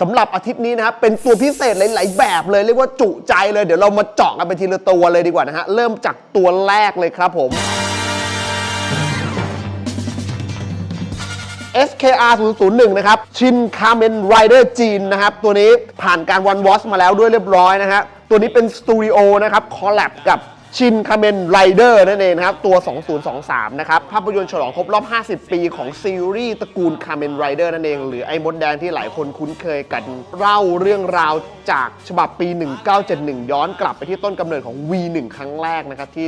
สำหรับอาทิตย์นี้นะครับเป็นตัวพิเศษหลาย ๆ แบบเลยเรียกว่าจุใจเลยเดี๋ยวเรามาเจาะกันไปทีละตัวเลยดีกว่านะฮะเริ่มจากตัวแรกเลยครับผม SKR 001 นะครับ ชินคาเมนไรเดอร์จีนนะครับ ตัวนี้ผ่านการวันวอชมาแล้วด้วยเรียบร้อยนะฮะ ตัวนี้เป็นสตูดิโอนะครับ คอลแลบกับ ชินคาเมนไรเดอร์นั่นเองนะครับ ตัว 2023 นะครับ ภาพยนตร์ฉลองครบรอบ 50 ปีของซีรีส์ตระกูลคาเมนไรเดอร์นั่นเอง หรือไอ้มดแดงที่หลายคนคุ้นเคยกัน เล่าเรื่องราวจากฉบับปี 1971 ย้อนกลับไปที่ต้นกำเนิดของ V1 ครั้งแรกนะครับ ที่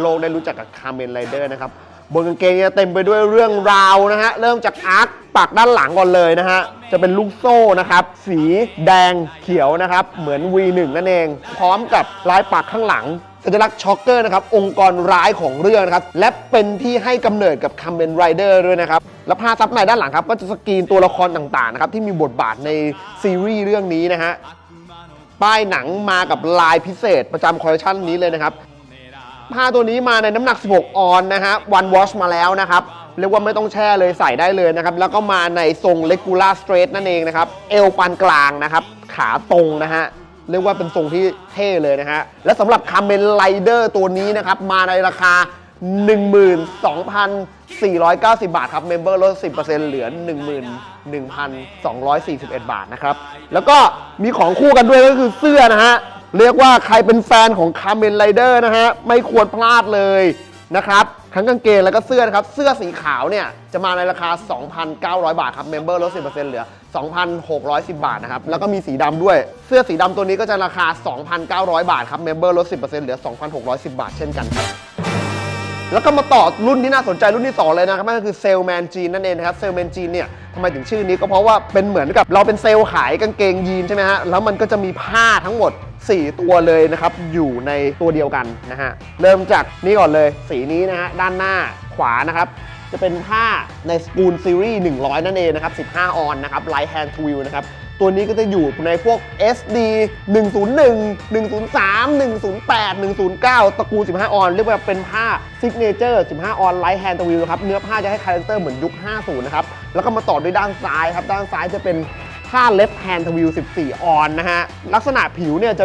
โลกได้รู้จักกับคาเมนไรเดอร์นะครับ บนกางเกงจะเต็มไปด้วยเรื่องราวนะฮะ เริ่มจากอาร์ตปักด้านหลังก่อนเลยนะฮะจะเป็นลูกโซ่นะครับ สีแดงเขียวนะครับ เหมือน V1 นั่นเอง พร้อมกับลายปักข้างหลัง สัญลักษณ์ช็อกเกอร์นะครับองค์กรร้ายของเรื่องนะครับและเป็นที่ให้กำเนิดกับคัมเบนไรเดอร์ด้วยนะครับและผ้าซับในด้านหลังครับก็จะสกรีนตัวละครต่างๆนะครับที่มีบทบาทในซีรีส์เรื่องนี้นะฮะป้ายหนังมากับลายพิเศษประจำคอลเลคชันนี้เลยนะครับผ้าตัวนี้มาในน้ำหนัก 16 ออนนะฮะวันวอชมาแล้วนะครับเรียกว่าไม่ต้องแช่เลยใส่ได้เลยนะครับ แล้วก็มาในทรงเลกูล่าสเตรทนั่นเองนะครับ เอวปานกลางนะครับ ขาตรงนะฮะ เรียกว่าเป็นทรงที่เท่เลยนะฮะ และสำหรับคาเมนไรเดอร์ตัวนี้นะครับ มาในราคา 12,490 บาทครับ เมมเบอร์ลด 10%เหลือ 11,241 บาทนะครับ แล้วก็มีของคู่กันด้วยก็คือเสื้อนะฮะ เรียกว่าใครเป็นแฟนของคา m มนไรเดอร์นะฮะ ไม่ควรพลาดเลยนะครับ ทั้งกางเกงแล้วก็เสื้อนะครับ เสื้อสีขาวเนี่ย จะมาในราคา 2,900 บาทครับเมมเบอร์ลด 10%เหลือ 2,610 บาทนะครับ แล้วก็มีสีดำด้วย เสื้อสีดำตัวนี้ก็จะราคา 2,900 บาทครับเมมเบอร์ลด 10%เหลือ 2,610 บาทเช่นกันครับ แล้วก็มาต่อรุ่นที่น่าสนใจรุ่นที่ 2 เลยนะครับนั่นก็คือเซลแมนจีนนั่นเองนะครับเซลแมนจีนเนี่ยทำไมถึงชื่อนี้ก็เพราะว่าเป็นเหมือนกับเราเป็นเซลล์ขายกางเกงยีนใช่ไหมฮะแล้วมันก็จะมีผ้าทั้งหมด 4 ตัวเลยนะครับอยู่ในตัวเดียวกันนะฮะเริ่มจากนี่ก่อนเลยสีนี้นะฮะด้านหน้าขวานะครับจะเป็นผ้าในสกูลซีรีส์100 นั่นเองนะครับ 15 ออนนะครับไลท์แฮนด์ทวิลนะครับตัวนี้ก็จะอยู่ในพวก SD 101 103 108 109 ตระกูล 15 ออน เรียกว่าเป็นผ้าซิกเนเจอร์ 15 ออนไลท์แฮนด์ทวิลครับ เนื้อผ้าจะให้คาแรคเตอร์เหมือนยุค 50 นะครับ แล้วก็มาต่อด้วยด้านซ้ายครับ ด้านซ้ายจะเป็นผ้า left hand ทวิล14 ออนนะฮะ ลักษณะผิวเนี่ยจะ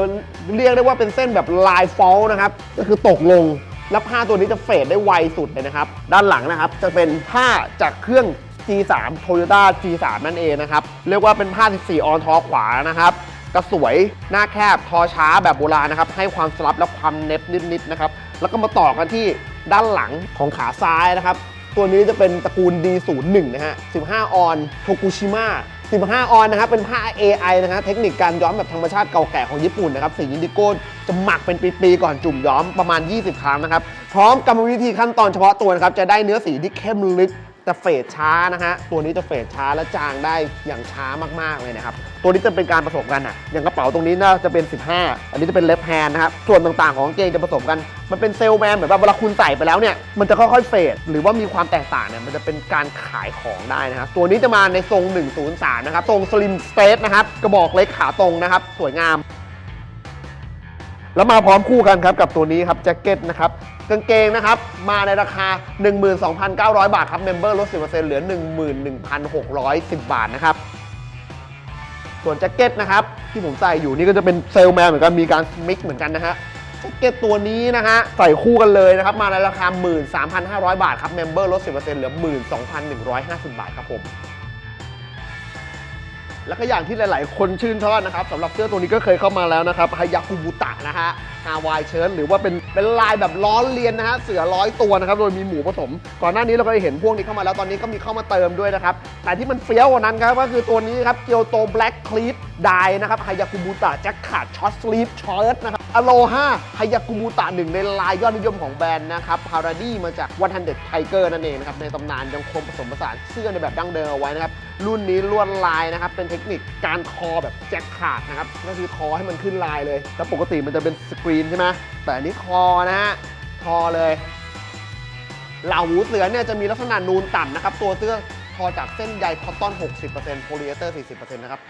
เรียกได้ว่าเป็นเส้นแบบลายฟอลนะครับ ก็คือตกลง แล้วผ้าตัวนี้จะเฟดได้ไวสุดเลยนะครับ ด้านหลังนะครับจะเป็นผ้าจากเครื่อง G3 Toyota G3 นั่นเองนะครับ เรียกว่าเป็นผ้า14ออนทอขวานะครับกระสวยหน้าแคบทอช้าแบบโบราณนะครับ ให้ความสลับและความเน็บนิดๆนะครับ แล้วก็มาต่อกันที่ด้านหลังของขาซ้ายนะครับ ตัวนี้จะเป็นตระกูล D01 นะฮะ 15 ออนโทกุชิมะ15 ออนนะครับ เป็นผ้า AI นะครับเทคนิคการย้อมแบบธรรมชาติเก่าแก่ของญี่ปุ่นนะครับ สีอินดิโก้จะหมักเป็นปีๆก่อนจุ่มย้อมประมาณ 20 ครั้งนะครับ พร้อมกรรมวิธีขั้นตอนเฉพาะตัวนะครับ จะได้เนื้อสีที่เข้มลึก แต่เฟดช้านะฮะ ตัวนี้จะเฟดช้าและจางได้อย่างช้ามากๆเลยนะครับ ตัวนี้จะเป็นการผสมกันอะ อย่างกระเป๋าตรงนี้น่าจะเป็น 15 อันนี้จะเป็นเลฟแฮนนะครับ ส่วนต่างๆของกางเกงจะผสมกัน มันเป็นเซลแมนเหมือนแบบเวลาคุณใส่ไปแล้วเนี่ย มันจะค่อยๆเฟด หรือว่ามีความแตกต่างเนี่ย มันจะเป็นการขายของได้นะครับ ตัวนี้จะมาในทรง 103 นะครับ ทรงสลิมสเตทนะครับ กระบอกเล็กขาตรงนะครับ สวยงามแล้วมาพร้อมคู่กันครับกับตัวนี้ครับแจ็คเก็ตนะครับ กางเกงนะครับ มาในราคา 12,900 บาทครับเมมเบอร์ลด 10%เหลือ 11,610 บาทนะครับ ส่วนแจ็คเก็ตนะครับ ที่ผมใส่อยู่นี่ก็จะเป็นเซลแมนเหมือนกันมีการมิกซ์เหมือนกันนะฮะแจ็คเก็ตตัวนี้นะฮะใส่คู่กันเลยนะครับ มาในราคา 13,500 บาทครับเมมเบอร์ลด 10%เหลือ 12,150 บาทครับผม แล้วก็อย่างที่หลาย ๆ คนชื่นชอบนะครับสำหรับเสื้อตัวนี้ก็เคยเข้ามาแล้วนะครับฮายาคุบุตะนะฮะฮาวายเชิ้ตหรือว่าเป็นเป็นลายแบบล้อเลียนนะฮะเสือร้อยตัวนะครับโดยมีหมูผสม ก่อนหน้านี้เราก็ได้เห็นพวกนี้เข้ามาแล้วตอนนี้ก็มีเข้ามาเติมด้วยนะครับแต่ที่มันเฟี้ยวกว่านั้นครับก็คือตัวนี้ครับเกียวโตแบล็กคลีฟไดนะครับฮายาคุบุตะแจ็คขาดช็อตสลีฟช็อตนะครับ อโลฮาฮายากุบุตะหนึ่งในลายยอดนิยมของแบรนด์นะครับพาราดี้มาจากวันทันเด็ดไทเกอร์นั่นเองนะครับในตำนานยังคงผสมผสานเสื้อในแบบดั้งเดิมเอาไว้นะครับรุ่นนี้ลวดลายนะครับเป็นเทคนิคการทอแบบแจ็คขาดนะครับก็คือทอให้มันขึ้นลายเลยแล้วปกติมันจะเป็นสกรีนใช่ไหมแต่อันนี้ทอนะฮะทอเลยเหล่าหูเสือเนี่ยจะมีลักษณะนูนต่ำนะครับตัวเสื้อทอจากเส้นใยคอตตอน 60%โพลีเอสเตอร์ 40%นะครับ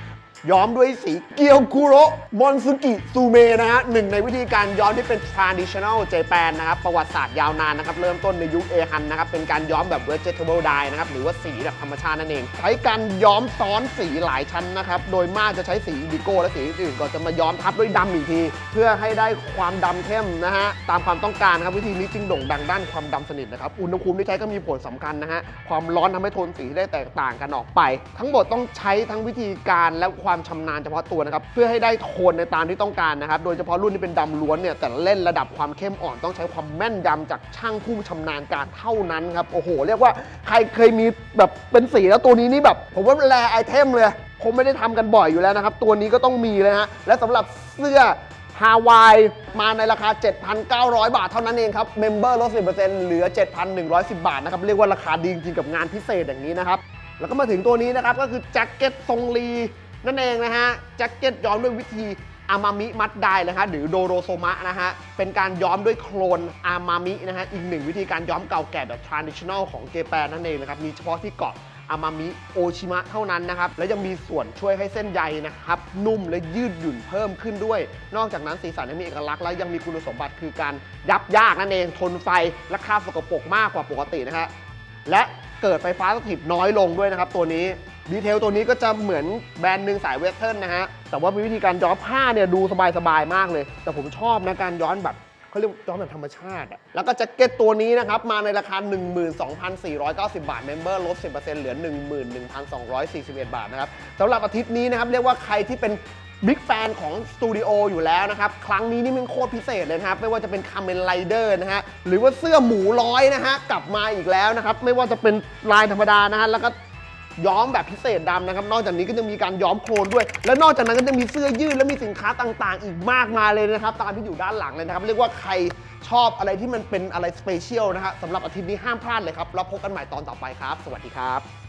ย้อมด้วยสีเกียวคุโรมอนซุกิซูเมนะฮะหนึ่งในวิธีการย้อมที่เป็น traditional Japan นะครับประวัติศาสตร์ยาวนานนะครับ เริ่มต้นในยุคเอฮันนะครับเป็นการย้อมแบบ vegetable dye นะครับหรือว่าสีแบบธรรมชาตินั่นเอง ใช้การย้อมซ้อนสีหลายชั้นนะครับ โดยมากจะใช้สีดิโก้และสีอื่นๆก็จะมาย้อมทับด้วยดำอีกที เพื่อให้ได้ความดำเข้มนะฮะตามความต้องการครับวิธีนี้จึงโด่งดังด้านความดำสนิทนะครับอุณหภูมิที่ใช้ก็มีผลสำคัญนะฮะความร้อนทำให้โทนสีได้แตกต่างกันออกไป ทั้งหมดต้องใช้ทั้งวิธีการและความชำนาญเฉพาะตัวนะครับเพื่อให้ได้โทนในตามที่ต้องการนะครับโดยเฉพาะรุ่นที่เป็นดำล้วนเนี่ยแต่เล่นระดับความเข้มอ่อนต้องใช้ความแม่นยำจากช่างผู้ชำนาญการเท่านั้นครับโอ้โห เรียกว่าใครเคยมีแบบเป็นสีแล้วตัวนี้นี่แบบ ผมว่าแรไอเทมเลยผมไม่ได้ทำกันบ่อยอยู่แล้วนะครับ ตัวนี้ก็ต้องมีเลยนะฮะและสำหรับเสื้อฮาวายมาในราคา 7,900 บาทเท่านั้นเองครับเมมเบอร์ลด 10%เหลือ 7,110 บาทนะครับ เรียกว่าราคาดีจริงกับงานพิเศษอย่างนี้นะครับ แล้วก็มาถึงตัวนี้นะครับ ก็คือแจ็คเก็ตทรงลี นั่นเองนะฮะแจ็คเก็ตย้อมด้วยวิธีอามามิมัดไดนะฮะหรือโดโรโซมะนะฮะเป็นการย้อมด้วยโคลนอามามินะฮะอีกหนึ่งวิธีการย้อมเก่าแก่แบบ traditional ของเจแปนนั่นเองนะครับมีเฉพาะที่เกาะอามามิโอชิมะเท่านั้นนะครับ และยังมีส่วนช่วยให้เส้นใยนะครับ นุ่มและยืดหยุ่นเพิ่มขึ้นด้วย นอกจากนั้นสีสันยังมีเอกลักษณ์และยังมีคุณสมบัติคือการยับยากนั่นเอง ทนไฟและค่าสกปรกมากกว่าปกตินะฮะและเกิดไฟฟ้าสถิตน้อยลงด้วยนะครับตัวนี้ ดีเทลตัวนี้ก็จะเหมือนแบรนด์หนึ่งสายเวสเทิร์นนะฮะ แต่ว่ามีวิธีการย้อมผ้าเนี่ยดูสบายๆมากเลย แต่ผมชอบนะการย้อนแบบเขาเรียกย้อมแบบธรรมชาติอะแล้วก็แจ็คเก็ตตัวนี้นะครับ มาในราคา 12,490 บาทเมมเบอร์ลด 10%เหลือ 11,241 บาทนะครับสำหรับอาทิตย์นี้นะครับ เรียกว่าใครที่เป็นบิ๊กแฟนของสตูดิโออยู่แล้วนะครับ ครั้งนี้นี่มันโคตรพิเศษเลยนะครับ ไม่ว่าจะเป็นคาเมนไรเดอร์นะฮะ หรือว่าเสื้อหมูร้อยนะฮะ กลับมาอีกแล้วนะครับ ไม่ว่าจะเป็นลายธรรมดานะฮะ แล้วก็ ย้อมแบบพิเศษดำนะครับ นอกจากนี้ก็จะมีการย้อมโคลนด้วย และนอกจากนั้นก็จะมีเสื้อยืดและมีสินค้าต่างๆ อีกมากมายเลยนะครับ ตามที่อยู่ด้านหลังเลยนะครับ เรียกว่าใครชอบอะไรที่มันเป็นอะไรสเปเชียลนะฮะสำหรับอาทิตย์นี้ห้ามพลาดเลยครับแล้วพบกันใหม่ตอนต่อไปครับ สวัสดีครับ